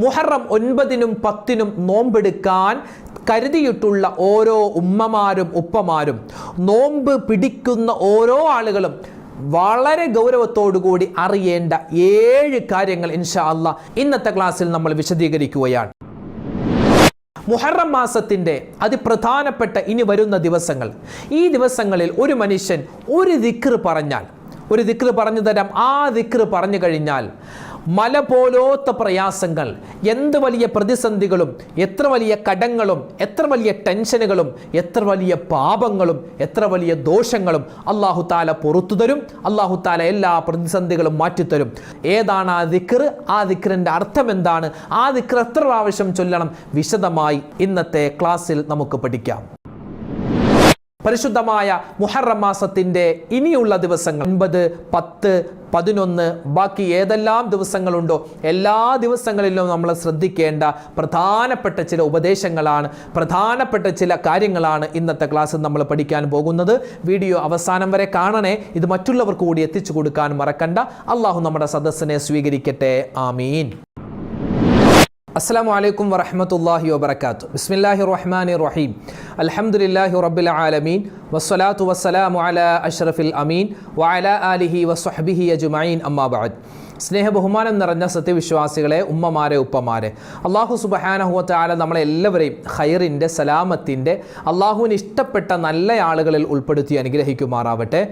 മുഹറം ഒൻപതിനും പത്തിനും നോമ്പെടുക്കാൻ കരുതിയിട്ടുള്ള ഓരോ ഉമ്മമാരും ഉപ്പമാരും നോമ്പ് പിടിക്കുന്ന ഓരോ ആളുകളും വളരെ ഗൗരവത്തോടുകൂടി അറിയേണ്ട ഏഴ് കാര്യങ്ങൾ ഇൻഷാ അല്ല ഇന്നത്തെ ക്ലാസ്സിൽ നമ്മൾ വിശദീകരിക്കുകയാണ്. മുഹറം മാസത്തിന്റെ അതിപ്രധാനപ്പെട്ട ഇനി വരുന്ന ദിവസങ്ങൾ. ഈ ദിവസങ്ങളിൽ ഒരു മനുഷ്യൻ ഒരു ദിക്ർ പറഞ്ഞാൽ ഒരു ദിക്ർ പറഞ്ഞു തരാം ആ ദിക്ർ പറഞ്ഞു കഴിഞ്ഞാൽ മല പോലോത്ത പ്രയാസങ്ങൾ എന്ത് വലിയ പ്രതിസന്ധികളും എത്ര വലിയ കടങ്ങളും എത്ര വലിയ ടെൻഷനുകളും എത്ര വലിയ പാപങ്ങളും എത്ര വലിയ ദോഷങ്ങളും അള്ളാഹു താല പുറത്തു തരും അള്ളാഹു താല എല്ലാ പ്രതിസന്ധികളും മാറ്റിത്തരും. ഏതാണ് ആ ദിക്കർ ആ ദിക്കറിന്റെ അർത്ഥം എന്താണ്? ആ ദിക്കർ എത്ര പ്രാവശ്യം ചൊല്ലണം? വിശദമായി ഇന്നത്തെ ക്ലാസ്സിൽ നമുക്ക് പഠിക്കാം. പരിശുദ്ധമായ മുഹറം മാസത്തിന്റെ ഇനിയുള്ള ദിവസങ്ങൾ ഒൻപത് പത്ത് പതിനൊന്ന് ബാക്കി ഏതെല്ലാം ദിവസങ്ങളുണ്ടോ എല്ലാ ദിവസങ്ങളിലും നമ്മൾ ശ്രദ്ധിക്കേണ്ട പ്രധാനപ്പെട്ട ചില ഉപദേശങ്ങളാണ് പ്രധാനപ്പെട്ട ചില കാര്യങ്ങളാണ് ഇന്നത്തെ ക്ലാസ്സിൽ നമ്മൾ പഠിക്കാൻ പോകുന്നത്. വീഡിയോ അവസാനം വരെ കാണണേ. ഇത് മറ്റുള്ളവർക്ക് കൂടി എത്തിച്ചു കൊടുക്കാൻ മറക്കണ്ട. അള്ളാഹു നമ്മുടെ സദസ്സിനെ സ്വീകരിക്കട്ടെ. ആമീൻ. അസ്സാം വലൈക്കും വറഹമത്തല്ലാഹി വബർക്കാത്തു ബിസ്മില്ലാഹി റഹ്മാൻ റഹീം അൽഹംദുലില്ലാഹി റബ്ബിൽ ആലമീൻ വസ്സലാത്തു വസ്സലാമു അല അഷ്റഫിൽ അമീൻ വഅല ആലിഹി വസ്വഹ്ബിഹി അജ്മഈൻ അമ്മാ ബഅദ് സ്നേഹ ബഹുമാനം നിറഞ്ഞ സത്യവിശ്വാസികളെ ഉമ്മമാരെ ഉപ്പമാരെ. അള്ളാഹു സുബഹാനഹുവത്താല നമ്മളെ എല്ലാവരെയും ഹൈറിന്റെ സലാമത്തിന്റെ അള്ളാഹുവിന് ഇഷ്ടപ്പെട്ട നല്ല ആളുകളിൽ ഉൾപ്പെടുത്തി അനുഗ്രഹിക്കുമാറാവട്ടെ.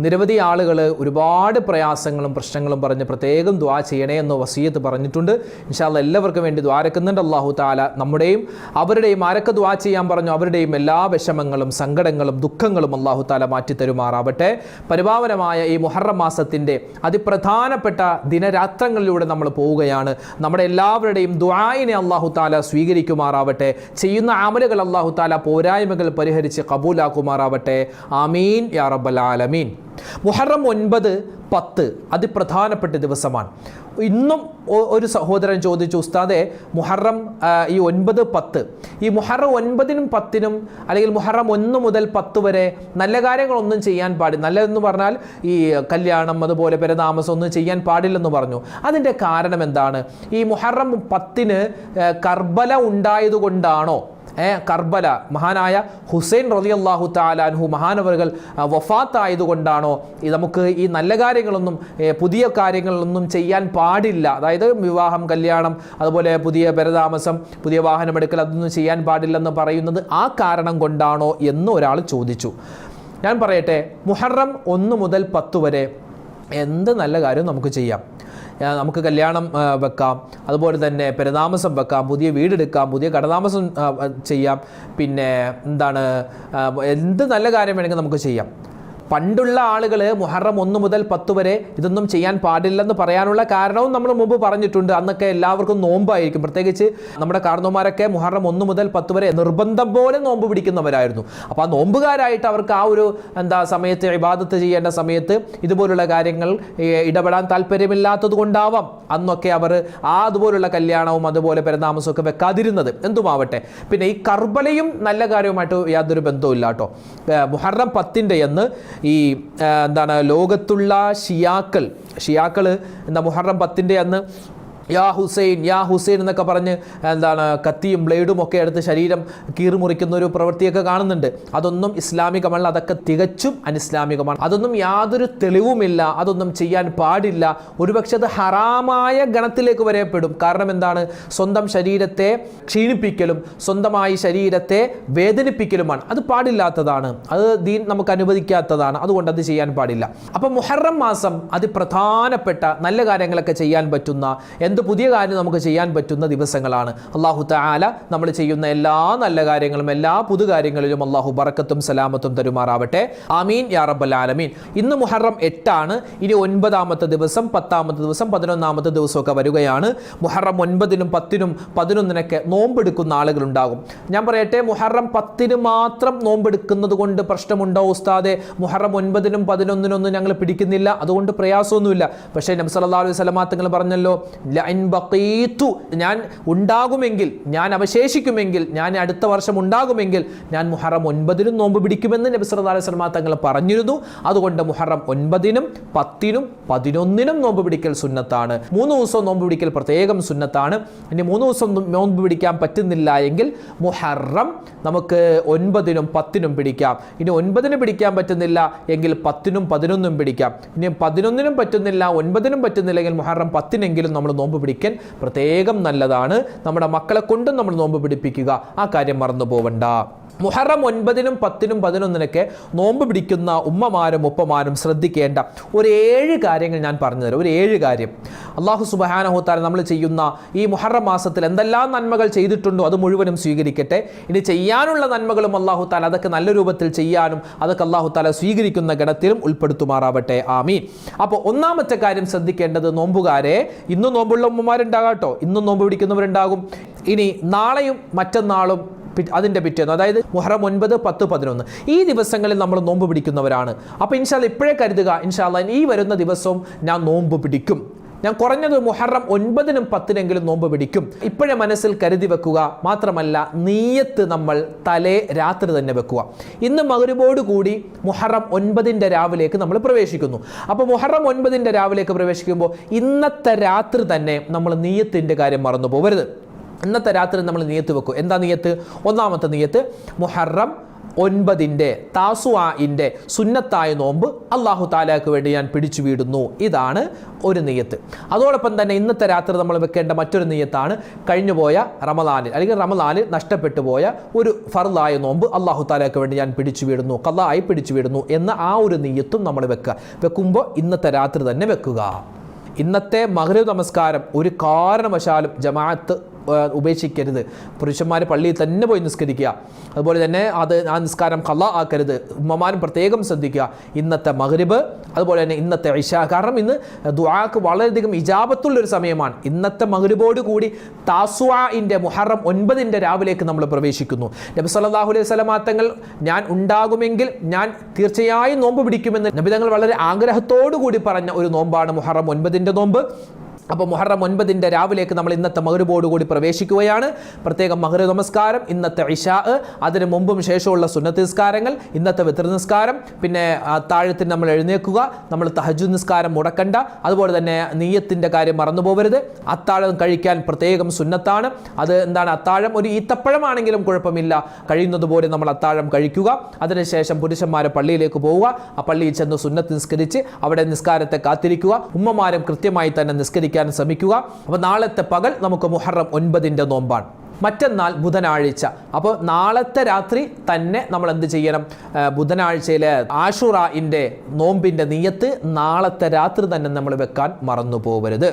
നിരവധി ആളുകൾ ഒരുപാട് പ്രയാസങ്ങളും പ്രശ്നങ്ങളും പറഞ്ഞ് പ്രത്യേകം ദ്വാ ചെയ്യണേ എന്ന് വസീയത്ത് പറഞ്ഞിട്ടുണ്ട്. ഇൻഷാല്ല എല്ലാവർക്കും വേണ്ടി ദ്വാരക്കുന്നുണ്ട് അള്ളാഹു താല നമ്മുടെയും അവരുടെയും ആരൊക്കെ ദ്വാ ചെയ്യാൻ പറഞ്ഞു അവരുടെയും എല്ലാ വിഷമങ്ങളും സങ്കടങ്ങളും ദുഃഖങ്ങളും അള്ളാഹു താല മാറ്റിത്തരുമാറാവട്ടെ. പരിപാവനമായ ഈ മുഹറം മാസത്തിന്റെ അതിപ്രധാനപ്പെട്ട ദിനരാത്രങ്ങളിലൂടെ നമ്മൾ പോവുകയാണ്. നമ്മുടെ എല്ലാവരുടെയും ദ്വായിനെ അള്ളാഹു താല സ്വീകരിക്കുമാറാവട്ടെ. ചെയ്യുന്ന അമലുകൾ അള്ളാഹു താല പോരായ്മകൾ പരിഹരിച്ച് കബൂലാക്കുമാറാവട്ടെ. ആമീൻ യാ റബ്ബൽ ആലമീൻ. മുഹറം ഒൻപത് പത്ത് അതിപ്രധാനപ്പെട്ട ദിവസമാണ്. ഇന്നും ഒരു സഹോദരൻ ചോദിച്ചു ഉസ്താദെ മുഹറം ഈ ഒൻപത് പത്ത് ഈ മുഹറം ഒൻപതിനും പത്തിനും അല്ലെങ്കിൽ മുഹറം ഒന്ന് മുതൽ പത്ത് വരെ നല്ല കാര്യങ്ങളൊന്നും ചെയ്യാൻ പാടില്ല നല്ലതെന്ന് പറഞ്ഞാൽ ഈ കല്യാണം അതുപോലെ പെരതാമസം ഒന്നും ചെയ്യാൻ പാടില്ലെന്ന് പറഞ്ഞു. അതിന്റെ കാരണം എന്താണ്? ഈ മുഹറം പത്തിന് കർബല ഉണ്ടായതുകൊണ്ടാണോ കർബല മഹാനായ ഹുസൈൻ റളിയല്ലാഹു താലാൻഹു മഹാനവറുകൾ വഫാത്തായതുകൊണ്ടാണോ നമുക്ക് ഈ നല്ല കാര്യങ്ങളൊന്നും പുതിയ കാര്യങ്ങളൊന്നും ചെയ്യാൻ പാടില്ല. അതായത് വിവാഹം കല്യാണം അതുപോലെ പുതിയ പരതാമസം പുതിയ വാഹനമെടുക്കൽ അതൊന്നും ചെയ്യാൻ പാടില്ലെന്ന് പറയുന്നത് ആ കാരണം കൊണ്ടാണോ എന്ന് ഒരാൾ ചോദിച്ചു. ഞാൻ പറയട്ടെ മുഹറം ഒന്ന് മുതൽ പത്ത് വരെ എന്ത് നല്ല കാര്യവും നമുക്ക് ചെയ്യാം. നമുക്ക് കല്യാണം വെക്കാം. അതുപോലെ തന്നെ പെരതാമസം വെക്കാം. പുതിയ വീടെടുക്കാം. പുതിയ കടതാമസം ചെയ്യാം. പിന്നെ എന്താണ് എന്ത് നല്ല കാര്യം വേണമെങ്കിൽ നമുക്ക് ചെയ്യാം. പണ്ടുള്ള ആളുകൾ മുഹറം ഒന്ന് മുതൽ പത്ത് വരെ ഇതൊന്നും ചെയ്യാൻ പാടില്ലെന്ന് പറയാനുള്ള കാരണവും നമ്മൾ മുമ്പ് പറഞ്ഞിട്ടുണ്ട്. അന്നൊക്കെ എല്ലാവർക്കും നോമ്പായിരിക്കും. പ്രത്യേകിച്ച് നമ്മുടെ കാർന്നോമാരൊക്കെ മുഹറം ഒന്ന് മുതൽ പത്ത് വരെ നിർബന്ധം പോലെ നോമ്പ് പിടിക്കുന്നവരായിരുന്നു. അപ്പോൾ ആ നോമ്പുകാരായിട്ട് അവർക്ക് ആ ഒരു എന്താ സമയത്ത് ഇബാദത്ത് ചെയ്യേണ്ട സമയത്ത് ഇതുപോലുള്ള കാര്യങ്ങൾ ഇടപെടാൻ താല്പര്യമില്ലാത്തത് കൊണ്ടാവാം. അന്നൊക്കെ അവർ ആ അതുപോലുള്ള കല്യാണവും അതുപോലെ പെരുന്നാമസവും ഒക്കെ വെക്കാതിരുന്നത്. എന്തുമാവട്ടെ. പിന്നെ ഈ കർബലയും നല്ല കാര്യവുമായിട്ട് യാതൊരു ബന്ധവും ഇല്ല കേട്ടോ മുഹറം പത്തിന്റെ എന്ന് ഈ എന്താണ് ലോകത്തുള്ള ഷിയാക്കൾ ഷിയാക്കൾ എന്താ മുഹറം പത്തിന്റെ അന്ന് യാ ഹുസൈൻ യാ ഹുസൈൻ എന്നൊക്കെ പറഞ്ഞ് എന്താണ് കത്തിയും ബ്ലേഡും ഒക്കെ എടുത്ത് ശരീരം കീറിമുറിക്കുന്ന ഒരു പ്രവൃത്തിയൊക്കെ കാണുന്നുണ്ട്. അതൊന്നും ഇസ്ലാമികമല്ല അതൊക്കെ തികച്ചും അനിസ്ലാമികമാണ്. അതൊന്നും യാതൊരു തെളിവുമില്ല അതൊന്നും ചെയ്യാൻ പാടില്ല. ഒരുപക്ഷെ അത് ഹറാമായ ഗണത്തിലേക്ക് വരെ പെടും കാരണം എന്താണ്? സ്വന്തം ശരീരത്തെ ക്ഷീണിപ്പിക്കലും സ്വന്തമായി ശരീരത്തെ വേദനിപ്പിക്കലുമാണ്. അത് പാടില്ലാത്തതാണ്. അത് ദീൻ നമുക്ക് അനുവദിക്കാത്തതാണ്. അതുകൊണ്ട് അത് ചെയ്യാൻ പാടില്ല. അപ്പം മുഹറം മാസം അതിപ്രധാനപ്പെട്ട നല്ല കാര്യങ്ങളൊക്കെ ചെയ്യാൻ പറ്റുന്ന എന്ത് പുതിയ കാര്യം നമുക്ക് ചെയ്യാൻ പറ്റുന്ന ദിവസങ്ങളാണ്. അള്ളാഹു താല നമ്മൾ ചെയ്യുന്ന എല്ലാ നല്ല കാര്യങ്ങളും എല്ലാ പുതു കാര്യങ്ങളിലും അള്ളാഹു ബറക്കത്തും സലാമത്തും തരുമാറാവട്ടെ. ആമീൻ. യാ റബ്ബൽ ആലമീൻ. ഇന്ന് മുഹറം എട്ടാണ്. ഇനി ഒൻപതാമത്തെ ദിവസം പത്താമത്തെ ദിവസം പതിനൊന്നാമത്തെ ദിവസമൊക്കെ വരികയാണ്. മുഹറം ഒൻപതിനും പത്തിനും പതിനൊന്നിനൊക്കെ നോമ്പെടുക്കുന്ന ആളുകളുണ്ടാകും. ഞാൻ പറയട്ടെ മുഹറം പത്തിന് മാത്രം നോമ്പെടുക്കുന്നത് കൊണ്ട് പ്രശ്നമുണ്ടോ ഉസ്താദെ? മുഹറം ഒൻപതിനും പതിനൊന്നിനൊന്നും ഞങ്ങൾ പിടിക്കുന്നില്ല. അതുകൊണ്ട് പ്രയാസമൊന്നുമില്ല. പക്ഷേ നബി സല്ലല്ലാഹു അലൈഹി വസല്ലമ തങ്ങൾ പറഞ്ഞല്ലോ "ല ലഇൻ ബഖീതു ഞാൻ ഉണ്ടാകുമെങ്കിൽ ഞാൻ അവശേഷിക്കുമെങ്കിൽ ഞാൻ അടുത്ത വർഷം ഉണ്ടാകുമെങ്കിൽ ഞാൻ മുഹറം ഒൻപതിനും നോമ്പ് പിടിക്കുമെന്ന് നബി സല്ലല്ലാഹു അലൈഹി വസല്ലം തങ്ങൾ പറഞ്ഞിരുന്നു. അതുകൊണ്ട് മുഹറം ഒൻപതിനും പത്തിനും പതിനൊന്നിനും നോമ്പ് പിടിക്കൽ സുന്നത്താണ്. മൂന്ന് ദിവസം നോമ്പ് പിടിക്കൽ പ്രത്യേകം സുന്നത്താണ്. ഇനി മൂന്ന് ദിവസം നോമ്പ് പിടിക്കാൻ പറ്റുന്നില്ല എങ്കിൽ മുഹറം നമുക്ക് ഒൻപതിനും പത്തിനും പിടിക്കാം. ഇനി ഒൻപതിന് പിടിക്കാൻ പറ്റുന്നില്ല എങ്കിൽ പത്തിനും പതിനൊന്നും പിടിക്കാം. ഇനി പതിനൊന്നിനും പറ്റുന്നില്ല ഒൻപതിനും പറ്റുന്നില്ലെങ്കിൽ മുഹറം പത്തിനെങ്കിലും നമ്മൾ നോമ്പ് പിടിക്കാൻ പ്രത്യേകം നല്ലതാണ്. നമ്മുടെ മക്കളെ കൊണ്ടും നമ്മൾ നോമ്പ് പിടിപ്പിക്കുക. ആ കാര്യം മറന്നു പോവണ്ട മുഹറം ഒൻപതിനും പത്തിനും പതിനൊന്നിനൊക്കെ നോമ്പ് പിടിക്കുന്ന ഉമ്മമാരും ഉപ്പമാരും ശ്രദ്ധിക്കേണ്ട ഒരു ഏഴ് കാര്യങ്ങൾ ഞാൻ പറഞ്ഞുതരാം ഒരു ഏഴ് കാര്യം. അള്ളാഹു സുബഹാനഹുത്താല നമ്മൾ ചെയ്യുന്ന ഈ മുഹറം മാസത്തിൽ എന്തെല്ലാം നന്മകൾ ചെയ്തിട്ടുണ്ടോ അത് മുഴുവനും സ്വീകരിക്കട്ടെ. ഇനി ചെയ്യാനുള്ള നന്മകളും അള്ളാഹു താല അതൊക്കെ നല്ല രൂപത്തിൽ ചെയ്യാനും അതൊക്കെ അള്ളാഹു താല സ്വീകരിക്കുന്ന ഗണത്തിലും ഉൾപ്പെടുത്തുമാറാവട്ടെ. ആമീൻ. അപ്പോൾ ഒന്നാമത്തെ കാര്യം ശ്രദ്ധിക്കേണ്ടത് നോമ്പുകാരെ ഇന്നും നോമ്പുള്ള ഉമ്മമാരുണ്ടാകാം കേട്ടോ. ഇന്നും നോമ്പ് പിടിക്കുന്നവരുണ്ടാകും. ഇനി നാളെയും മറ്റന്നാളും അതിന്റെ പിറ്റേന്ന് അതായത് മുഹറം ഒൻപത് പത്ത് പതിനൊന്ന്. ഈ ദിവസങ്ങളിൽ നമ്മൾ നോമ്പ് പിടിക്കുന്നവരാണ്. അപ്പോൾ ഇൻഷാല്ല ഇപ്പോഴേ കരുതുക ഇൻഷാല്ല ഈ വരുന്ന ദിവസവും ഞാൻ നോമ്പ് പിടിക്കും. ഞാൻ കുറഞ്ഞത് മുഹറം ഒൻപതിനും പത്തിനെങ്കിലും നോമ്പ് പിടിക്കും. ഇപ്പോഴേ മനസ്സിൽ കരുതി വെക്കുക മാത്രമല്ല നീയത്ത് നമ്മൾ തലേ രാത്രി തന്നെ വെക്കുക. ഇന്ന് മകരുബോട് കൂടി മുഹറം ഒൻപതിന്റെ രാവിലേക്ക് നമ്മൾ പ്രവേശിക്കുന്നു. അപ്പോൾ മുഹറം ഒൻപതിന്റെ രാവിലേക്ക് പ്രവേശിക്കുമ്പോൾ ഇന്നത്തെ രാത്രി തന്നെ നമ്മൾ നീയത്തിന്റെ കാര്യം മറന്നു പോകരുത് ഇന്നത്തെ രാത്രി നമ്മൾ നിയത്ത് വെക്കും. എന്താ നിയത്ത്? ഒന്നാമത്തെ നിയത്ത് മുഹറം ഒൻപതിന്റെ താസുവായിന്റെ സുന്നത്തായ നോമ്പ് അള്ളാഹു താലാക്ക് വേണ്ടി ഞാൻ പിടിച്ചു വീടുന്നു. ഇതാണ് ഒരു നെയ്യത്ത് അതോടൊപ്പം തന്നെ ഇന്നത്തെ രാത്രി നമ്മൾ വെക്കേണ്ട മറ്റൊരു നെയ്യത്താണ് കഴിഞ്ഞുപോയ റമദാനിൽ അല്ലെങ്കിൽ റമദാനിൽ നഷ്ടപ്പെട്ടു പോയ ഒരു ഫർദായ നോമ്പ് അള്ളാഹു താലാക്ക് വേണ്ടി ഞാൻ പിടിച്ചു വീടുന്നു കള്ളായി പിടിച്ചു വീടുന്നു എന്ന ആ ഒരു നെയ്യത്തും നമ്മൾ വെക്കുക. വെക്കുമ്പോൾ ഇന്നത്തെ രാത്രി തന്നെ വെക്കുക. ഇന്നത്തെ മകരവ് നമസ്കാരം ഒരു കാരണവശാലും ജമാഅത്ത് ഉപേക്ഷിക്കരുത്. പുരുഷന്മാർ പള്ളിയിൽ തന്നെ പോയി നിസ്കരിക്കുക. അതുപോലെ തന്നെ അത് ആ നിസ്കാരം കള്ള ആക്കരുത്. ഉമ്മമാരും പ്രത്യേകം ശ്രദ്ധിക്കുക. ഇന്നത്തെ മഹരിബ് അതുപോലെ തന്നെ ഇന്നത്തെ ഇഷ. കാരണം ഇന്ന് ദുആക്ക് വളരെയധികം ഇജാപത്തുള്ളൊരു സമയമാണ്. ഇന്നത്തെ മഹരിബോട് കൂടി താസുവാഇന്റെ മുഹറം ഒൻപതിന്റെ രാവിലേക്ക് നമ്മൾ പ്രവേശിക്കുന്നു. നബി സല്ലല്ലാഹു അലൈഹി വസല്ലമ തങ്ങൾ ഞാൻ ഉണ്ടാകുമെങ്കിൽ ഞാൻ തീർച്ചയായും നോമ്പ് പിടിക്കുമെന്ന് നബി തങ്ങൾ വളരെ ആഗ്രഹത്തോടു കൂടി പറഞ്ഞ ഒരു നോമ്പാണ് മുഹറം ഒൻപതിന്റെ നോമ്പ്. അപ്പോൾ മുഹറം ഒൻപതിന്റെ രാവിലേക്ക് നമ്മൾ ഇന്നത്തെ മകരുബോട് കൂടി പ്രവേശിക്കുകയാണ്. പ്രത്യേകം മകര നമസ്കാരം. ഇന്നത്തെ ഇഷാ അതിന് മുമ്പും ശേഷമുള്ള സുന്നത്ത് നിസ്കാരങ്ങൾ ഇന്നത്തെ വിത്ര നിസ്കാരം. പിന്നെ താഴത്തിന് നമ്മൾ എഴുന്നേക്കുക നമ്മൾ തഹജു നിസ്കാരം മുടക്കണ്ട. അതുപോലെ തന്നെ നീയത്തിന്റെ കാര്യം മറന്നു പോകരുത് അത്താഴം കഴിക്കാൻ പ്രത്യേകം സുന്നത്താണ്. അത് എന്താണ്? അത്താഴം ഒരു ഈത്തപ്പഴമാണെങ്കിലും കുഴപ്പമില്ല. കഴിയുന്നത് പോലെ നമ്മൾ അത്താഴം കഴിക്കുക. അതിനുശേഷം പുരുഷന്മാർ പള്ളിയിലേക്ക് പോവുക. ആ പള്ളിയിൽ ചെന്ന് സുന്നത്ത് നിസ്കരിച്ച് അവിടെ നിസ്കാരത്തെ കാത്തിരിക്കുക. ഉമ്മമാരും കൃത്യമായി തന്നെ നിസ്കരിക്കാൻ ശ്രമിക്കുക. അപ്പോൾ നാളത്തെ പകൽ നമുക്ക് മുഹറം ഒൻപതിന്റെ നോമ്പാണ്. മറ്റന്നാൾ ബുധനാഴ്ച. അപ്പോൾ നാളത്തെ രാത്രി തന്നെ നമ്മൾ എന്ത് ചെയ്യണം? ബുധനാഴ്ചയിലെ ആഷുറ ഇന്റെ നോമ്പിന്റെ നീയത്ത് നാളത്തെ രാത്രി തന്നെ നമ്മൾ വെക്കാൻ മറന്നു പോകരുത്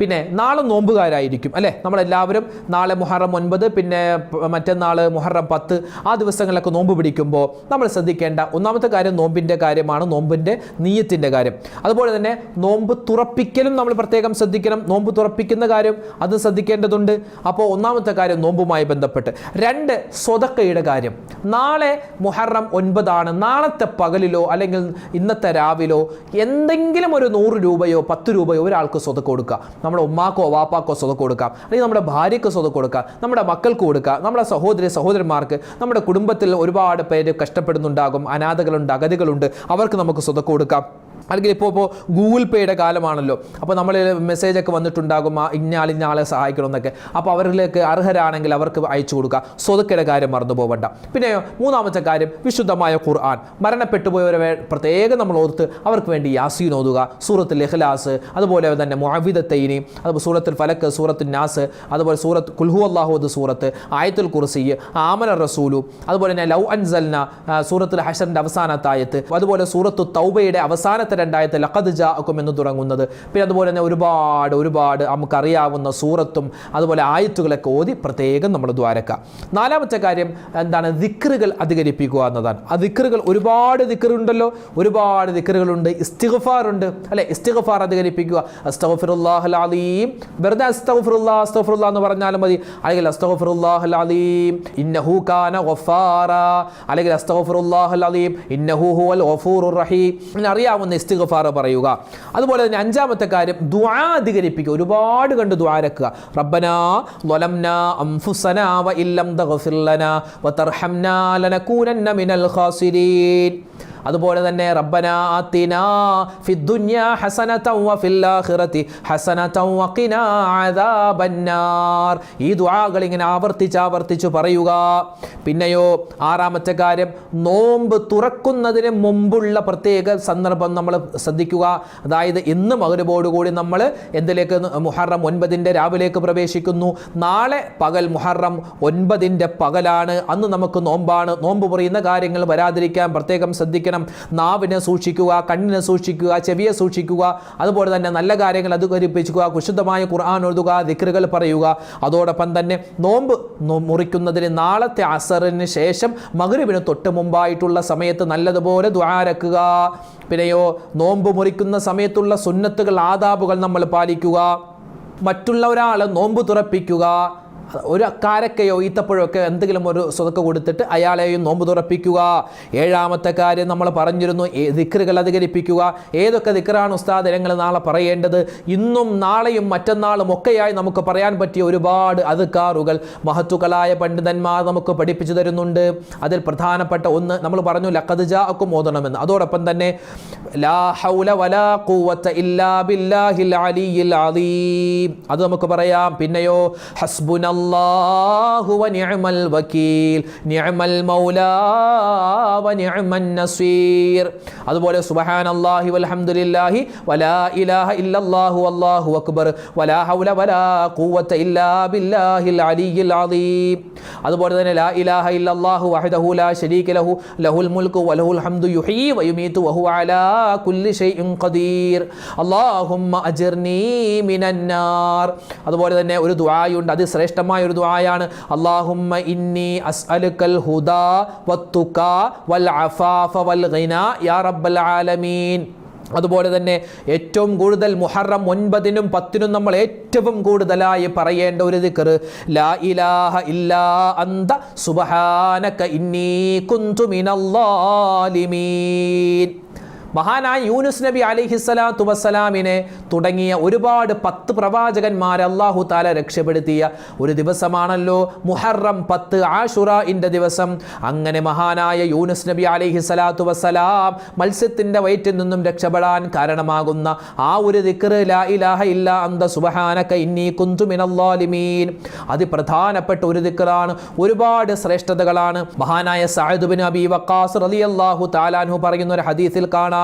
പിന്നെ നാളെ നോമ്പുകാരായിരിക്കും അല്ലേ? നമ്മളെല്ലാവരും നാളെ മുഹറം ഒൻപത് പിന്നെ മറ്റന്നാൾ മുഹറം പത്ത് ആ ദിവസങ്ങളിലൊക്കെ നോമ്പ് പിടിക്കുമ്പോൾ നമ്മൾ ശ്രദ്ധിക്കേണ്ട ഒന്നാമത്തെ കാര്യം നോമ്പിന്റെ കാര്യമാണ് നോമ്പിന്റെ നീയത്തിന്റെ കാര്യം. അതുപോലെ തന്നെ നോമ്പ് തുറപ്പിക്കലും നമ്മൾ പ്രത്യേകം ശ്രദ്ധിക്കണം. നോമ്പ് തുറപ്പിക്കുന്ന കാര്യം അത് ശ്രദ്ധിക്കേണ്ടതുണ്ട്. അപ്പോൾ ഒന്നാമത്തെ കാര്യം നോമ്പുമായി ബന്ധപ്പെട്ട്. രണ്ട് സ്വതക്കയുടെ കാര്യം. നാളെ മുഹറം ഒൻപതാണ്. നാളത്തെ പകലിലോ അല്ലെങ്കിൽ ഇന്നത്തെ രാവിലോ എന്തെങ്കിലും ഒരു നൂറ് രൂപയോ പത്ത് രൂപയോ ഒരാൾക്ക് സ്വതക്ക കൊടുക്കുക. നമ്മുടെ ഉമ്മാക്കോ വാപ്പാക്കോ സ്വതക്ക് കൊടുക്കാം. അല്ലെങ്കിൽ നമ്മുടെ ഭാര്യയ്ക്ക് സ്വതക്ക് കൊടുക്കാം. നമ്മുടെ മക്കൾക്ക് കൊടുക്കാം. നമ്മുടെ സഹോദരി സഹോദരന്മാർക്ക് നമ്മുടെ കുടുംബത്തിൽ ഒരുപാട് പേര് കഷ്ടപ്പെടുന്നുണ്ടാകും അനാഥകളുണ്ട് അഗതികളുണ്ട്. അവർക്ക് നമുക്ക് സ്വതക്ക് കൊടുക്കാം. അല്ലെങ്കിൽ ഇപ്പോൾ ഇപ്പോൾ ഗൂഗിൾ പേയുടെ കാലമാണല്ലോ. അപ്പോൾ നമ്മൾ മെസ്സേജൊക്കെ വന്നിട്ടുണ്ടാകും ആ ഇന്നയാളെ സഹായിക്കണം എന്നൊക്കെ. അപ്പോൾ അവരിലേക്ക് അർഹരാണെങ്കിൽ അവർക്ക് അയച്ചു കൊടുക്കുക. സ്വതക്കയുടെ കാര്യം മറന്നു പോകണ്ട പിന്നെ മൂന്നാമത്തെ കാര്യം വിശുദ്ധമായ ഖുർആൻ. മരണപ്പെട്ടു പോയവരെ പ്രത്യേകം നമ്മൾ ഓർത്ത് അവർക്ക് വേണ്ടി യാസീൻ ഓതുക. സൂറത്തുൽ ഇഖ്ലാസ് അതുപോലെ തന്നെ മുഅവിദത്തൈനി അതുപോലെ സൂറത്തിൽ ഫലക്ക് സൂറത്തുൽ നാസ് അതുപോലെ സൂറത്ത് കുൽഹു അള്ളാഹുദ് സൂറത്ത് ആയത്തുൽ കുർസി ആമന റസൂലു അതുപോലെ തന്നെ ലൗ അൻസൽന സൂറത്തിൽ ഹഷറിന്റെ അവസാനത്തെ ആയത്ത് അതുപോലെ സൂറത്തു തൗബയുടെ അവസാനത്തെ രണ്ടായത്ത് ലഖദ് ജാഅക്കും എന്ന് തുടങ്ങുന്നത്. പിന്നെ അതുപോലെ തന്നെ ഒരുപാട് ഒരുപാട് നമുക്കറിയാവുന്ന സൂറത്തും അതുപോലെ ആയത്തുകളൊക്കെ ഓതി പ്രത്യേകം നമ്മൾ ദ്വാരക്ക. നാലാമത്തെ കാര്യം എന്താണ്? ദിക്റുകൾ അധികരിപ്പിക്കുക എന്നതാണ്. ആ ദിക്റുകൾ ഒരുപാട് ദിക്റുണ്ടല്ലോ. ഒരുപാട് ദിക്റുകളുണ്ട്. ഇസ്തിഗഫാറുണ്ട്. അല്ലെ? ഇസ്തിഗഫാർ അധികരിപ്പിക്കുക. അസ്തഗ്ഫിറുല്ലാഹൽ അലീം. വെറുതെ അസ്തഫിറുല്ലാ അസ്തഗ്ഫിറുല്ലാ എന്ന് പറഞ്ഞാലും മതി. അല്ലെങ്കിൽ അസ്തഗ്ഫിറുല്ലാഹൽ അലീം. ഇന്നഹു കാന ഗഫാറ. അല്ലെങ്കിൽ അസ്തഗ്ഫിറുല്ലാഹൽ അലീം. ഇന്നഹു ഹുവൽ ഗഫൂറുർ റഹീം. അറിയാവുന്ന ഇസ്തിഗ്ഫാർ പറയുക. അതുപോലെ തന്നെ അഞ്ചാമത്തെ കാര്യം ദുആ അധികരിപ്പിക്കുക. ഒരുപാട് കണ്ട് ദ്വാരക്കുക റബ്ബനാ ളലംനാ അംഫുസനാ വ ഇല്ലം തഗ്ഫിർ ലനാ വ ലനകൂനന്ന മിനൽ ഖാസിരീൻ. അതുപോലെ തന്നെ റബ്ബന ഹസനതൻ വഫിൽ ആഖിറതി ഹസനതൻ വഖിനാ ഈ ദുആകൾ ഇങ്ങനെ ആവർത്തിച്ച് ആവർത്തിച്ച് പറയുക. പിന്നെയോ ആറാമത്തെ കാര്യം നോമ്പ് തുറക്കുന്നതിന് മുമ്പുള്ള പ്രത്യേക സന്ദർഭം നമ്മൾ ശ്രദ്ധിക്കുക. അതായത് ഇന്ന് മകരുബോടുകൂടി നമ്മൾ എന്തിലേക്ക് മുഹറം ഒൻപതിന്റെ രാവിലേക്ക് പ്രവേശിക്കുന്നു. നാളെ പകൽ മുഹറം ഒൻപതിന്റെ പകലാണ്. അന്ന് നമുക്ക് നോമ്പാണ്. നോമ്പ് പറയുന്ന കാര്യങ്ങൾ വരാതിരിക്കാൻ പ്രത്യേകം ശ്രദ്ധിക്കണം നാവിനെ സൂക്ഷിക്കുക കണ്ണിനെ സൂക്ഷിക്കുക ചെവിയെ സൂക്ഷിക്കുക അതുപോലെ തന്നെ നല്ല കാര്യങ്ങൾ അത് അധികരിപ്പിക്കുക കുശുദ്ധമായ ഖുർആൻ എഴുതുക ദിക്റുകൾ പറയുക. അതോടൊപ്പം തന്നെ നോമ്പ് മുറിക്കുന്നതിന് നാളത്തെ അസറിന് ശേഷം മകരുവിന് തൊട്ട് മുമ്പായിട്ടുള്ള സമയത്ത് നല്ലതുപോലെ ദ്വാരക്കുക പിന്നെയോ നോമ്പ് മുറിക്കുന്ന സമയത്തുള്ള സുന്നത്തുകൾ ആദാബുകൾ നമ്മൾ പാലിക്കുക. മറ്റുള്ള ഒരാൾ നോമ്പ് തുറപ്പിക്കുക. ഒരു കാരക്കയോ ഈത്തപ്പഴോ ഒക്കെ എന്തെങ്കിലും ഒരു സ്വതക്ക കൊടുത്തിട്ട് അയാളെയും നോമ്പ് തുറപ്പിക്കുക. ഏഴാമത്തെ കാര്യം നമ്മൾ പറഞ്ഞിരുന്നു ദിക്കറുകൾ അധികരിപ്പിക്കുക. ഏതൊക്കെ ദിക്റാണ് ഉസ്താദ് ഞങ്ങൾ നാളെ പറയേണ്ടത്? ഇന്നും നാളെയും മറ്റന്നാളും ഒക്കെയായി നമുക്ക് പറയാൻ പറ്റിയ ഒരുപാട് അതുക്കാറുകൾ മഹത്തുക്കളായ പണ്ഡിതന്മാർ നമുക്ക് പഠിപ്പിച്ചു തരുന്നുണ്ട്. അതിൽ പ്രധാനപ്പെട്ട ഒന്ന് നമ്മൾ പറഞ്ഞു ലക്കദ്ജാക്കും ഓതണമെന്ന്. അതോടൊപ്പം തന്നെ വലാ ഇല്ലാ ബില്ലാഹിൽ അലിയിൽ അലീം അത് നമുക്ക് പറയാം പിന്നെയോ ഹസ്ബുനല്ലാഹു വ നിഅമൽ വക്കീൽ നിഅമൽ മൗലാ വ നിഅമൻ നസീർ. അതുപോലെ സുബ്ഹാനല്ലാഹി വൽഹംദുലില്ലാഹി വലാ ഇലാഹ ഇല്ലല്ലാഹു അല്ലാഹു അക്ബർ. വലാ ഹൗല വലാ ഖുവത ഇല്ലാ ബില്ലാഹിൽ അലിയിൽ അലീം അതുപോലെ തന്നെ ലാ ഇലാഹ ഇല്ലല്ലാഹു വഹദഹു ലാ ശരീക ലഹു ലഹുൽ മുൽക്കു വലഹുൽ ഹംദു യുഹീ വയുമീതു വഹു അലാ കുല്ലി ഷൈഇൻ ഖദീർ. അല്ലാഹുമ്മ അജിർനീ മിനന്നാർ അതുപോലെ തന്നെ ഒരു ദുആയുണ്ട് അത് ശ്രേഷ്ഠമായ ഒരു ദുആയാണ്. അല്ലാഹുമ്മ ഇന്നി അസ്അലുക്കൽ ഹുദാ വത്തുക വൽ അഫാഫ വൽ ഗിനാ യാ റബ്ബൽ ആലമീൻ. അതുപോലെ തന്നെ ഏറ്റവും കൂടുതൽ മുഹറം ഒൻപതിനും പത്തിനും നമ്മൾ ഏറ്റവും കൂടുതലായി പറയേണ്ട ഒരു ദിക്കർ ലാ ഇലാഹ ഇല്ലാ അന്ത സുബ്ഹാനക ഇന്നി കുന്തു മിനല്ലാലിമീൻ മഹാനായ യൂനുസ് നബി അലിഹിസ്സലാത്തു വസ്സലാമിനെ തുടങ്ങിയ ഒരുപാട് പത്ത് പ്രവാചകന്മാരെ അള്ളാഹു താല രക്ഷപ്പെടുത്തിയ ഒരു ദിവസമാണല്ലോ മുഹറം പത്ത് ആഷുറഇന്റെ ദിവസം. അങ്ങനെ മഹാനായ യൂനുസ് നബി അലിഹിസ്സലാത്തു വസ്സലാം മത്സ്യത്തിന്റെ വയറ്റിൽ നിന്നും രക്ഷപ്പെടാൻ കാരണമാകുന്ന ആ ഒരു ദിക്റ് ലാ ഇലാഹ ഇല്ല അന്ത സുബഹാനക്ക ഇന്നി കുന്തു മിനല്ലാലിമീൻ അതിപ്രധാനപ്പെട്ട ഒരു ദിക്റാണ് ഒരുപാട് ശ്രേഷ്ഠതകളാണ്. മഹാനായ സഅദ് ബിൻ അബി വക്കാസ് റളിയല്ലാഹു താലാൻഹു പറയുന്ന ഒരു ഹദീസിൽ കാണാം.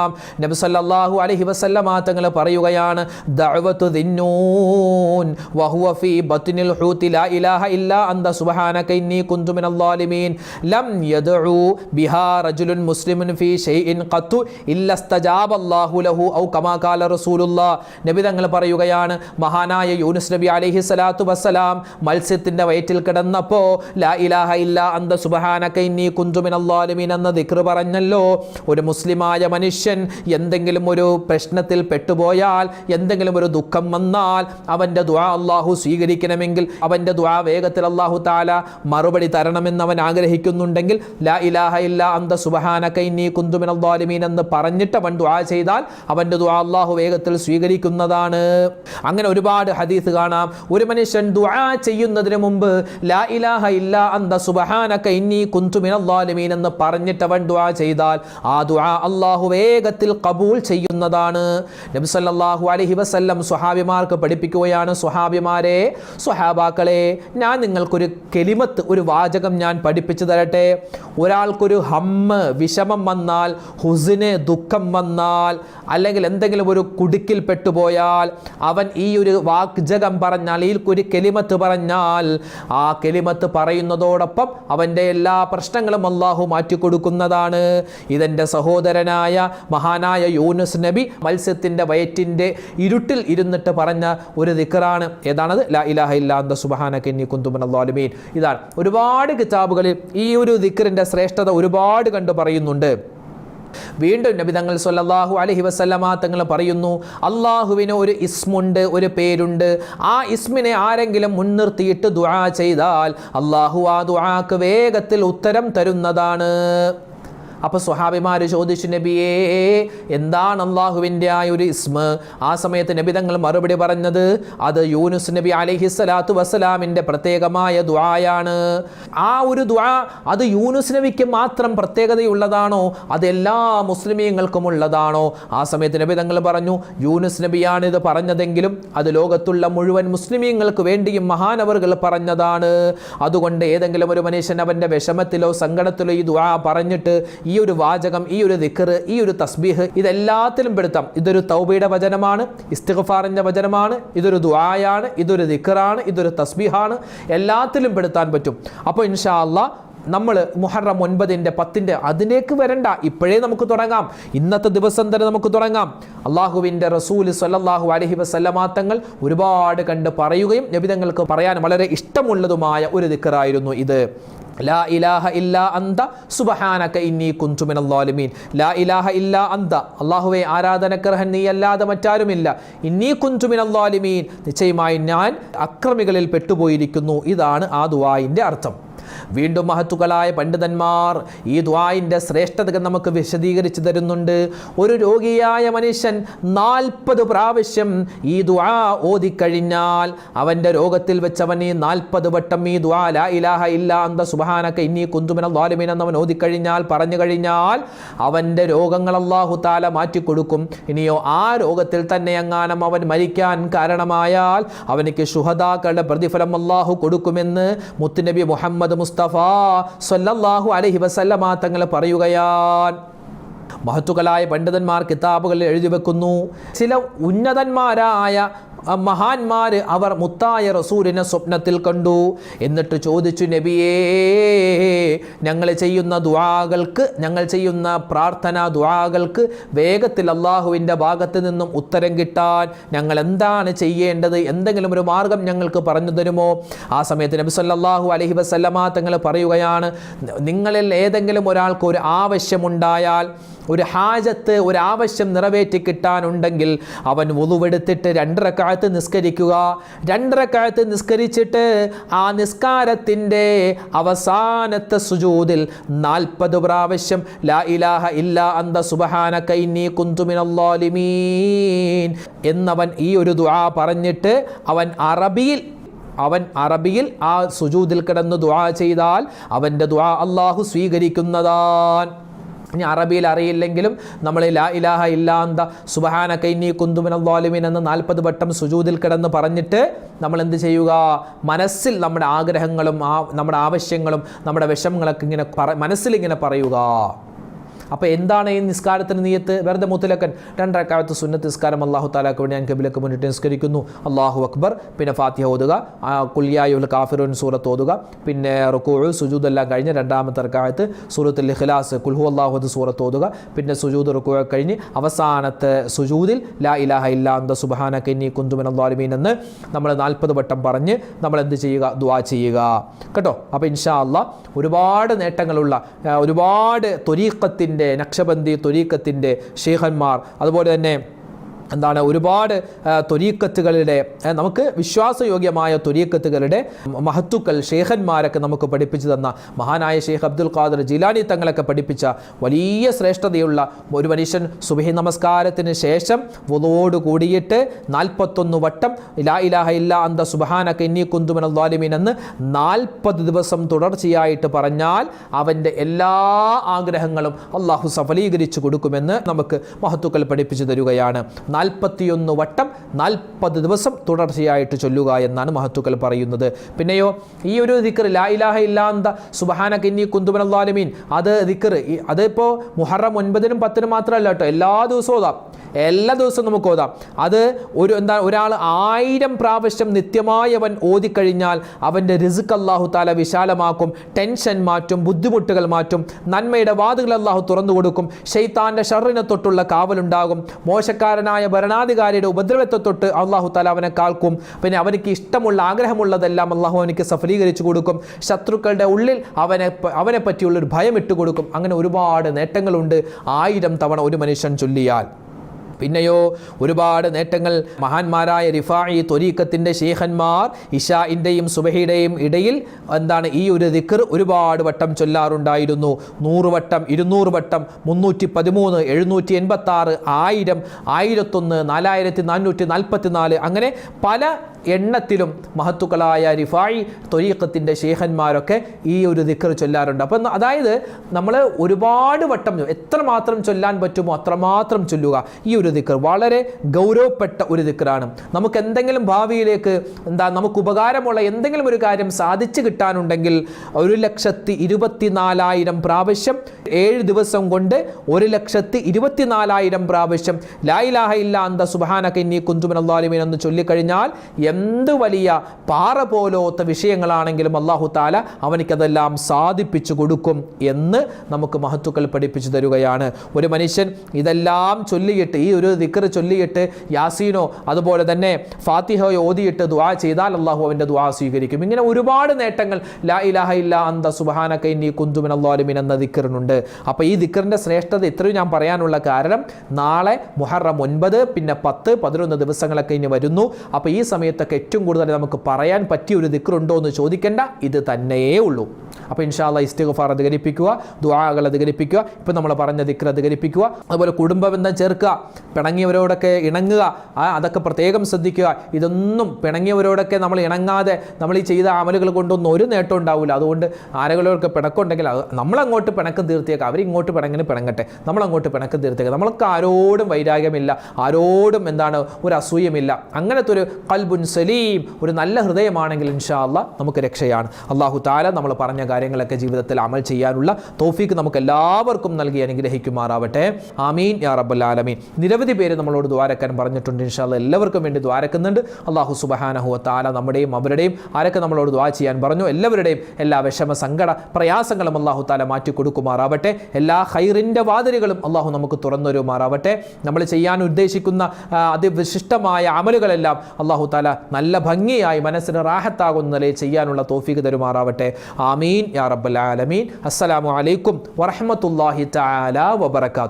നബി സല്ലല്ലാഹു അലൈഹി വസല്ലമ തങ്ങൾ പറയുകയാണ് ദഅവതു ദിന്നൂൻ വഹുവ ഫീ ബത്നിൽ ഹൂതി ലാ ഇലാഹ ഇല്ലാ അന്ത സുബ്ഹാനക ഇന്നി കുന്തു മിനൽ ളാലിമീൻ ലം യദഉ ബിഹാ റജുലുൻ മുസ്ലിമുൻ ഫീ ഷൈഇൻ ഖത്തു ഇല്ല ഇസ്തജാബ അല്ലാഹു ലഹു ഔ കമാ ഖാല റസൂലുള്ളാ. നബി തങ്ങൾ പറയുകയാണ് മഹാനായ യൂനുസ് നബി അലൈഹി സ്വലാത്തു വസ്സലാം മത്സ്യത്തിന്റെ വയറ്റിൽ കിടന്നപ്പോ ലാ ഇലാഹ ഇല്ല അന്ത കുന്തു മിനൽ ളാലിമീൻ എന്ന ദിക്ർ പറഞ്ഞല്ലോ. ഒരു മുസ്ലിമായ മനുഷ്യൻ എന്തെങ്കിലും ഒരു പ്രശ്നത്തിൽ പെട്ടുപോയാൽ എന്തെങ്കിലും ഒരു ദുഃഖം വന്നാൽ അവന്റെ ദ്വാ അള്ളാഹു സ്വീകരിക്കണമെങ്കിൽ അവന്റെ ദ്വാ വേഗത്തിൽ അള്ളാഹു താല മറുപടി തരണമെന്ന് അവൻ ആഗ്രഹിക്കുന്നുണ്ടെങ്കിൽ ലാ ഇലാഹ ഇല്ല അന്ത സുബഹാനക ഇന്നി കുന്തു മിനൽ ളാലിമീൻ എന്ന് പറഞ്ഞിട്ട് അവൻ ദ്വാ ചെയ്താൽ അവന്റെ ദ്വാ അള്ളാഹു വേഗത്തിൽ സ്വീകരിക്കുന്നതാണ്. അങ്ങനെ ഒരുപാട് ഹദീസ് കാണാം. ഒരു മനുഷ്യൻ ദ്വാ ചെയ്യുന്നതിന് മുമ്പ് ലാ ഇലാഹ ഇല്ല അന്ത സുബഹാനക ഇന്നി കുന്തു മിനൽ ളാലിമീൻ എന്ന് പറഞ്ഞിട്ട് അവൻ ദ്വാ ചെയ്താൽ ആ ദ്വാ അള്ളാഹു വേഗത്തിൽ കബൂൽ ചെയ്യുന്നതാണ്. നബി സല്ലല്ലാഹു അലൈഹി വസല്ലം സ്വഹാബിമാർക്ക് പഠിപ്പിക്കുകയാണ് സ്വഹാബിമാരെ സ്വഹാബാക്കളെ ഞാൻ നിങ്ങൾക്കൊരു കെലിമത്ത് ഒരു വാചകം ഞാൻ പഠിപ്പിച്ചു തരട്ടെ. ഒരാൾക്കൊരു ഹമ്മ് വിഷമം വന്നാൽ ഹുസിന് ദുഃഖം വന്നാൽ അല്ലെങ്കിൽ എന്തെങ്കിലും ഒരു കുടുക്കിൽ പെട്ടുപോയാൽ അവൻ ഈ ഒരു വാക്ജകം പറഞ്ഞാൽ ഈ ഒരു കെലിമത്ത് പറഞ്ഞാൽ ആ കെലിമത്ത് പറയുന്നതോടൊപ്പം അവന്റെ എല്ലാ പ്രശ്നങ്ങളും അള്ളാഹു മാറ്റിക്കൊടുക്കുന്നതാണ്. ഇതെന്റെ സഹോദരനായ മഹാനായ യൂനുസ് നബി മത്സ്യത്തിന്റെ വയറ്റിന്റെ ഇരുട്ടിൽ ഇരുന്നിട്ട് പറഞ്ഞ ഒരു ദിക്കറാണ്. ഏതാണത്? ലാ ഇലാഹ ഇല്ലാന്ത സുബഹാന കെന്നി കുന്തുമൻ അള്ളാലുമീൻ ഇതാണ്. ഒരുപാട് കിതാബുകളിൽ ഈ ഒരു ദിക്കറിന്റെ ശ്രേഷ്ഠത ഒരുപാട് കണ്ടു പറയുന്നുണ്ട്. വീണ്ടും നബി തങ്ങൾ സൊല്ലാഹു അലഹി വസല്ലമ തങ്ങൾ പറയുന്നു അള്ളാഹുവിന് ഒരു ഇസ്മുണ്ട് ഒരു പേരുണ്ട്. ആ ഇസ്മിനെ ആരെങ്കിലും മുൻനിർത്തിയിട്ട് ദുആ ചെയ്താൽ അള്ളാഹു ആ ദുആക്ക് വേഗത്തിൽ ഉത്തരം തരുന്നതാണ്. അപ്പൊ സ്വഹാബിമാര് ചോദിച്ചു നബിയേ എന്താണ് അള്ളാഹുവിന്റെ ആ ഒരു ഇസ്മ? ആ സമയത്ത് നബി തങ്ങൾ മറുപടി പറഞ്ഞത് അത് യൂനുസ് നബി അലഹി സ്വലാത്തു വസ്സലാമിന്റെ പ്രത്യേകമായ ദ്വായാണ് ആ ഒരു ദ്വാ അത് യൂനുസ് നബിക്ക് മാത്രം പ്രത്യേകതയുള്ളതാണോ? അത് എല്ലാ മുസ്ലിമീങ്ങൾക്കും ഉള്ളതാണോ? ആ സമയത്ത് നബി തങ്ങൾ പറഞ്ഞു യൂനുസ് നബിയാണ് ഇത് പറഞ്ഞതെങ്കിലും അത് ലോകത്തുള്ള മുഴുവൻ മുസ്ലിമീങ്ങൾക്ക് വേണ്ടിയും മഹാനവറുകൾ പറഞ്ഞതാണ്. അതുകൊണ്ട് ഏതെങ്കിലും ഒരു മനുഷ്യൻ അവന്റെ വിഷമത്തിലോ സങ്കടത്തിലോ ഈ ദുആ പറഞ്ഞിട്ട് ഈ ഒരു വാചകം ഈ ഒരു ദിക്കറ് ഈ ഒരു തസ്ബീഹ് ഇതെല്ലാത്തിലും പെടുത്താം. ഇതൊരു തൗബയുടെ വചനമാണ് ഇസ്തിഖഫാറിന്റെ വചനമാണ് ഇതൊരു ദുആയാണ് ഇതൊരു ദിക്കറാണ് ഇതൊരു തസ്ബീഹാണ്. എല്ലാത്തിലും പെടുത്താൻ പറ്റും. അപ്പോൾ ഇൻഷാ അള്ളാ നമ്മൾ മുഹറം ഒൻപതിന്റെ പത്തിന്റെ അതിലേക്ക് വരണ്ട. ഇപ്പോഴേ നമുക്ക് തുടങ്ങാം. ഇന്നത്തെ ദിവസം തന്നെ നമുക്ക് തുടങ്ങാം. അള്ളാഹുവിന്റെ റസൂൽ സല്ലല്ലാഹു അലഹി വസല്ലമാത്തങ്ങൾ ഒരുപാട് കണ്ട് പറയുകയും നബിതങ്ങൾക്ക് പറയാൻ വളരെ ഇഷ്ടമുള്ളതുമായ ഒരു ദിക്കറായിരുന്നു ഇത്. ലാ ഇലാഹ ഇല്ലാ അന്ത സുബഹാനക ഇന്നി ളാലിമീൻ ലാ ഇലാഹ ഇല്ലാ അന്ത. അല്ലാഹുവേ ആരാധനക്കർഹൻ നീ അല്ലാതെ മറ്റാരുമില്ല. ഇന്നി ളാലിമീൻ നിശ്ചയമായി ഞാൻ അക്രമികളിൽ പെട്ടുപോയിരിക്കുന്നു. ഇതാണ് ആ ദുവായിന്റെ അർത്ഥം. വീണ്ടും മഹത്തുക്കളായ പണ്ഡിതന്മാർ ഈ ദ്വായിന്റെ ശ്രേഷ്ഠതകൾ നമുക്ക് വിശദീകരിച്ചു തരുന്നുണ്ട്. ഒരു രോഗിയായ മനുഷ്യൻ നാൽപ്പത് പ്രാവശ്യം ഈ ദ്വാ ഓതിക്കഴിഞ്ഞാൽ അവന്റെ രോഗത്തിൽ വെച്ചവൻ ഈ നാൽപ്പത് വട്ടം ഈ ദ്വാ ലാ ഇലാഹ ഇല്ല അന്ത സുബഹാനക്ക ഇനി കുന്തുമന ദ്വാലുമീൻ എന്നവൻ ഓതിക്കഴിഞ്ഞാൽ പറഞ്ഞു കഴിഞ്ഞാൽ അവന്റെ രോഗങ്ങൾ അള്ളാഹു താല മാറ്റിക്കൊടുക്കും ഇനിയോ ആ രോഗത്തിൽ തന്നെ എങ്ങാനും അവൻ മരിക്കാൻ കാരണമായാൽ അവനിക്ക് ശുഹദാക്കളുടെ പ്രതിഫലം അള്ളാഹു കൊടുക്കുമെന്ന് മുത്തുനബി മുഹമ്മദ് മുസ്തഫ സല്ലല്ലാഹു അലഹി വസല്ലമ തങ്ങൾ പറയുകയാൻ മഹത്തുക്കളായ പണ്ഡിതന്മാർ കിതാബുകളിൽ എഴുതി വെക്കുന്നു. ചില ഉന്നതന്മാരായ മഹാന്മാർ അവർ മുത്തായ റസൂലിനെ സ്വപ്നത്തിൽ കണ്ടു. എന്നിട്ട് ചോദിച്ചു നബിയേ ഞങ്ങൾ ചെയ്യുന്ന ദുആകൾക്ക് ഞങ്ങൾ ചെയ്യുന്ന പ്രാർത്ഥന ദുആകൾക്ക് വേഗത്തിൽ അള്ളാഹുവിന്റെ ഭാഗത്ത് നിന്നും ഉത്തരം കിട്ടാൻ ഞങ്ങൾ എന്താണ് ചെയ്യേണ്ടത്? എന്തെങ്കിലും ഒരു മാർഗം ഞങ്ങൾക്ക് പറഞ്ഞു തരുമോ? ആ സമയത്ത് നബി സല്ലാഹു അലഹി വസല്ലമ തങ്ങൾ പറയുകയാണ് നിങ്ങളിൽ ഏതെങ്കിലും ഒരാൾക്ക് ഒരു ആവശ്യമുണ്ടായാൽ ഒരു ഹാജത്ത് ഒരു ആവശ്യം നിറവേറ്റി കിട്ടാനുണ്ടെങ്കിൽ അവൻ ഉളുവെടുത്തിട്ട് രണ്ടരക്കാലത്ത് നിസ്കരിക്കുക. രണ്ടരക്കാലത്ത് നിസ്കരിച്ചിട്ട് ആ നിസ്കാരത്തിന്റെ അവസാനത്തെ സുജൂതിൽ നാൽപ്പത് പ്രാവശ്യം ലാ ഇലാഹ ഇല്ല അന്ത സുബഹാന കൈനി കുന്തുമിനല്ലാലിമീൻ എന്നവൻ ഈ ഒരു ദുആ പറഞ്ഞിട്ട് അവൻ അറബിയിൽ അവൻ അറബിയിൽ ആ സുജൂതിൽ കിടന്ന് ദുആ ചെയ്താൽ അവന്റെ ദുആ അള്ളാഹു സ്വീകരിക്കുന്നതാൻ. ഇനി അറബിയിൽ അറിയില്ലെങ്കിലും നമ്മൾ ലാ ഇലാഹ ഇല്ലാന്ത സുബഹാന കൈനി കുന്തുമിന ദ്വാലിമിൻ എന്ന് നാൽപ്പത് വട്ടം സുജൂതിൽ കിടന്ന് പറഞ്ഞിട്ട് നമ്മൾ എന്ത് ചെയ്യുക? മനസ്സിൽ നമ്മുടെ ആഗ്രഹങ്ങളും നമ്മുടെ ആവശ്യങ്ങളും നമ്മുടെ വിഷമങ്ങളൊക്കെ ഇങ്ങനെ പറ മനസ്സിൽ ഇങ്ങനെ പറയുക. അപ്പോൾ എന്താണ് ഈ നിസ്കാരത്തിന് നീയത്ത്? വെറുതെ മുത്തലക്കൻ. രണ്ടരക്കാലത്ത് സുന്നത്ത് നിസ്കാരം അള്ളാഹു താലാക്ക് വേണ്ടി ഞാൻ കബിലക്ക് മുന്നിട്ട് നിസ്കരിക്കുന്നു. അള്ളാഹു അക്ബർ. പിന്നെ ഫാത്തിഹ ഓതുക. കുല്യായുൽ കാഫിറുൻ സൂറത്ത് ഓതുക. പിന്നെ റുക്കൂഴ് സുജൂദ് എല്ലാം കഴിഞ്ഞ് രണ്ടാമത്തെ റക്കാലത്ത് സൂറത്തുൽ ഇഖ്ലാസ് കുൽഹു അള്ളാഹു സൂറത്ത് ഓതുക. പിന്നെ സുജൂദ് റുക്കൂ കഴിഞ്ഞ് അവസാനത്തെ സുജൂദിൽ ലാ ഇലാഹ ഇല്ലാ അന്ത സുബഹാന കന്നി കുന്തുമൻ അള്ളാലിമീൻ എന്ന് നമ്മൾ നാൽപ്പത് വട്ടം പറഞ്ഞ് നമ്മൾ എന്ത് ചെയ്യുക? ദുവാ ചെയ്യുക. കേട്ടോ? അപ്പോൾ ഇൻഷാ അള്ളാഹ് ഒരുപാട് നേട്ടങ്ങളുള്ള ഒരുപാട് ത്വരീക്കത്തിന്റെ നക്ഷബന്ദി ത്വരീക്കത്തിന്റെ ഷെയ്ഖന്മാർ അതുപോലെ തന്നെ എന്താണ് ഒരുപാട് തൊരീക്കത്തുകളുടെ നമുക്ക് വിശ്വാസയോഗ്യമായ തൊരീക്കത്തുകളുടെ മഹത്തുക്കൾ ഷേഖന്മാരൊക്കെ നമുക്ക് പഠിപ്പിച്ചു തന്ന മഹാനായ ഷേഖ് അബ്ദുൽ ഖാദർ ജിലാനി തങ്ങളൊക്കെ പഠിപ്പിച്ച വലിയ ശ്രേഷ്ഠതയുള്ള ഒരു മനുഷ്യൻ സുബഹി നമസ്കാരത്തിന് ശേഷം വുളോട് കൂടിയിട്ട് നാൽപ്പത്തൊന്ന് വട്ടം ഇലാ ഇലാഹ ഇല്ല അന്ത സുബഹാനക ഇന്നി കുന്തുമൻ ദ്വാലിമീൻ എന്ന് നാൽപ്പത് ദിവസം തുടർച്ചയായിട്ട് പറഞ്ഞാൽ അവന്റെ എല്ലാ ആഗ്രഹങ്ങളും അള്ളാഹു സഫലീകരിച്ചു കൊടുക്കുമെന്ന് നമുക്ക് മഹത്തുക്കൾ പഠിപ്പിച്ചു തരികയാണ്. നാൽപ്പത്തിയൊന്ന് വട്ടം നാൽപ്പത് ദിവസം തുടർച്ചയായിട്ട് ചൊല്ലുക എന്നാണ് മഹത്തുക്കൾ പറയുന്നത്. പിന്നെയോ ഈ ഒരു ദിക്കർ ലാ ഇലാഹ ഇല്ലാന്ത സുബഹാന കിന്നി കുന്തുബൻ അള്ളാലമീൻ അത് ദിക്കർ അതിപ്പോൾ മുഹറം ഒൻപതിനും പത്തിനും മാത്രമല്ല കേട്ടോ എല്ലാ ദിവസവും ഓതാം. എല്ലാ ദിവസവും നമുക്ക് ഓതാം. അത് ഒരു എന്താ ഒരാൾ ആയിരം പ്രാവശ്യം നിത്യമായി അവൻ ഓതിക്കഴിഞ്ഞാൽ അവന്റെ റിസുക്ക് അള്ളാഹു താല വിശാലമാക്കും ടെൻഷൻ മാറ്റും ബുദ്ധിമുട്ടുകൾ മാറ്റും നന്മയുടെ വാതുകൾ അള്ളാഹു തുറന്നു കൊടുക്കും ഷെയ്ത്താന്റെ ഷറിനെ തൊട്ടുള്ള കാവലുണ്ടാകും മോശക്കാരനായ ഭരണാധികാരിയുടെ ഉപദ്രവത്തെ തൊട്ട് അള്ളാഹു താല അവനെ കാൽക്കും. പിന്നെ അവനിക്ക് ഇഷ്ടമുള്ള ആഗ്രഹമുള്ളതെല്ലാം അള്ളാഹു അവനിക്ക് സഫലീകരിച്ചു കൊടുക്കും. ശത്രുക്കളുടെ ഉള്ളിൽ അവനെ അവനെ പറ്റിയുള്ളൊരു ഭയം ഇട്ടുകൊടുക്കും അങ്ങനെ ഒരുപാട് നേട്ടങ്ങളുണ്ട്. ആയിരം തവണ ഒരു മനുഷ്യൻ ചൊല്ലിയാൽ. പിന്നെയോ ഒരുപാട് നേട്ടങ്ങൾ മഹാന്മാരായ റിഫായി തൊരീക്കത്തിന്റെ ഷേഖന്മാർ ഇഷാഇന്റെയും സുബഹിയുടെയും ഇടയിൽ എന്താണ് ഈ ഒരു ദിക്കർ ഒരുപാട് വട്ടം ചൊല്ലാറുണ്ടായിരുന്നു. നൂറ് വട്ടം ഇരുന്നൂറ് വട്ടം മുന്നൂറ്റി പതിമൂന്ന് എഴുന്നൂറ്റി എൺപത്തി ആറ് ആയിരം ആയിരത്തൊന്ന് നാലായിരത്തി നാനൂറ്റി നാൽപ്പത്തി നാല് അങ്ങനെ പല എണ്ണത്തിലും മഹത്തുക്കളായ റിഫായി തൊരീക്കത്തിന്റെ ഷേഖന്മാരൊക്കെ ഈ ഒരു ദിക്കർ ചൊല്ലാറുണ്ട്. അപ്പം അതായത് നമ്മൾ ഒരുപാട് വട്ടം എത്രമാത്രം ചൊല്ലാൻ പറ്റുമോ അത്രമാത്രം ചൊല്ലുക. ഈ ഒരു ദിക്കർ വളരെ ഗൗരവപ്പെട്ട ഒരു ദിക്കറാണ് നമുക്ക് എന്തെങ്കിലും ഭാവിയിലേക്ക് എന്താ നമുക്ക് ഉപകാരമുള്ള എന്തെങ്കിലും ഒരു കാര്യം സാധിച്ചു കിട്ടാനുണ്ടെങ്കിൽ ഒരു ലക്ഷത്തി ഇരുപത്തിനാലായിരം പ്രാവശ്യം ഏഴ് ദിവസം കൊണ്ട് ഒരു ലക്ഷത്തി ഇരുപത്തിനാലായിരം പ്രാവശ്യം ലായിലാഹ ഇല്ല അന്ത സുബാനക്ക ഇനി കുന്തുമൻ അള്ളാലിമീൻ എന്ന് ചൊല്ലിക്കഴിഞ്ഞാൽ എന്ത് വലിയ പാറ പോലോത്ത വിഷയങ്ങളാണെങ്കിലും അള്ളാഹു താല അവനിക്കതെല്ലാം സാധിപ്പിച്ചു കൊടുക്കും എന്ന് നമുക്ക് മഹത്തുക്കൾ പഠിപ്പിച്ചു തരുകയാണ്. ഒരു മനുഷ്യൻ ഇതെല്ലാം ചൊല്ലിയിട്ട് ഈ ഒരു ദിക്കർ ചൊല്ലിയിട്ട് യാസീനോ അതുപോലെ തന്നെ ഫാത്തിഹയോ ഓതിയിട്ട് ദുആ ചെയ്താൽ അള്ളാഹു അവന്റെ ദുആ സ്വീകരിക്കും. ഇങ്ങനെ ഒരുപാട് നേട്ടങ്ങൾ ലാ ഇലാഹ ഇല്ല അന്ത സുബഹാനക്ക കൈനി കുന്തുമൻ അള്ളാലിമിൻ എന്ന ദിക്കറിനുണ്ട് അപ്പോൾ ഈ ദിക്കറിന്റെ ശ്രേഷ്ഠത ഇത്രയും ഞാൻ പറയാനുള്ള കാരണം നാളെ മുഹറം ഒൻപത് പിന്നെ പത്ത് പതിനൊന്ന് ദിവസങ്ങളൊക്കെ ഇനി വരുന്നു. അപ്പോൾ ഈ സമയത്തൊക്കെ ഏറ്റവും കൂടുതൽ നമുക്ക് പറയാൻ പറ്റിയ ഒരു ദിക്കറുണ്ടോ എന്ന് ചോദിക്കേണ്ട ഇത് തന്നെയേ ഉള്ളൂ. അപ്പോൾ ഇൻഷാല്ല ഇസ്തിഗഫാർ അധികരിപ്പിക്കുക ദുആകൾ അധികരിപ്പിക്കുക ഇപ്പം നമ്മൾ പറഞ്ഞ ദിക്കർ അധികരിപ്പിക്കുക. അതുപോലെ കുടുംബബന്ധം ചേർക്കുക. പിണങ്ങിയവരോടൊക്കെ ഇണങ്ങുക. അതൊക്കെ പ്രത്യേകം ശ്രദ്ധിക്കുക. ഇതൊന്നും പിണങ്ങിയവരോടൊക്കെ നമ്മൾ ഇണങ്ങാതെ നമ്മൾ ഈ ചെയ്ത അമലുകൾ കൊണ്ടൊന്നും ഒരു നേട്ടം ഉണ്ടാവില്ല അതുകൊണ്ട് ആരെങ്കിലുമൊക്കെ പിണക്കുണ്ടെങ്കിൽ അത് നമ്മളങ്ങോട്ട് പിണക്കം തീർത്തിയേക്കാം അവരിങ്ങോട്ട് പിണങ്ങിന് പിണങ്ങട്ടെ. നമ്മളങ്ങോട്ട് പിണക്കം തീർത്തേക്കാം. നമ്മൾക്ക് ആരോടും വൈരാഗ്യമില്ല. ആരോടും എന്താണ് ഒരു അസൂയമില്ല. അങ്ങനത്തെ ഒരു കൽബുൻ സലീം ഒരു നല്ല ഹൃദയമാണെങ്കിൽ ഇൻഷാ അല്ലാ നമുക്ക് രക്ഷയാണ്. അള്ളാഹു താല നമ്മൾ പറഞ്ഞ കാര്യങ്ങളൊക്കെ ജീവിതത്തിൽ അമൽ ചെയ്യാനുള്ള തോഫീക്ക് നമുക്ക് എല്ലാവർക്കും നൽകി അനുഗ്രഹിക്കുമാറാവട്ടെ. ആമീൻ. യാ റബ്ബൽ ആലമീൻ. നിരവധി പേര് നമ്മളോട് ദ്വാരക്കാൻ പറഞ്ഞിട്ടുണ്ട്. ഇൻഷാല്ല എല്ലാവർക്കും വേണ്ടി ദ്വാരക്കുന്നുണ്ട്. അള്ളാഹു സുബഹാനഹു താല നമ്മുടെയും അവരുടെയും ആരൊക്കെ നമ്മളോട് ദ്വാ ചെയ്യാൻ പറഞ്ഞു എല്ലാവരുടെയും എല്ലാ വിഷമ സങ്കട പ്രയാസങ്ങളും അള്ളാഹു താല മാറ്റി കൊടുക്കുമാറാവട്ടെ. എല്ലാ ഹൈറിന്റെ വാതിലുകളും അള്ളാഹു നമുക്ക് തുറന്നുവരുമാറാവട്ടെ നമ്മൾ ചെയ്യാൻ ഉദ്ദേശിക്കുന്ന അതിവിശിഷ്ടമായ അമലുകളെല്ലാം അള്ളാഹു താല നല്ല ഭംഗിയായി മനസ്സിന് റാഹത്താകുന്ന നിലയിൽ ചെയ്യാനുള്ള തോഫീക്ക് തരുമാറാവട്ടെ. ആമീൻ. യാ റബ്ബൽ ആലമീൻ. അസ്സലാമു അലൈക്കും വറഹ്മത്തുള്ളാഹി തആല വബറകാത്തു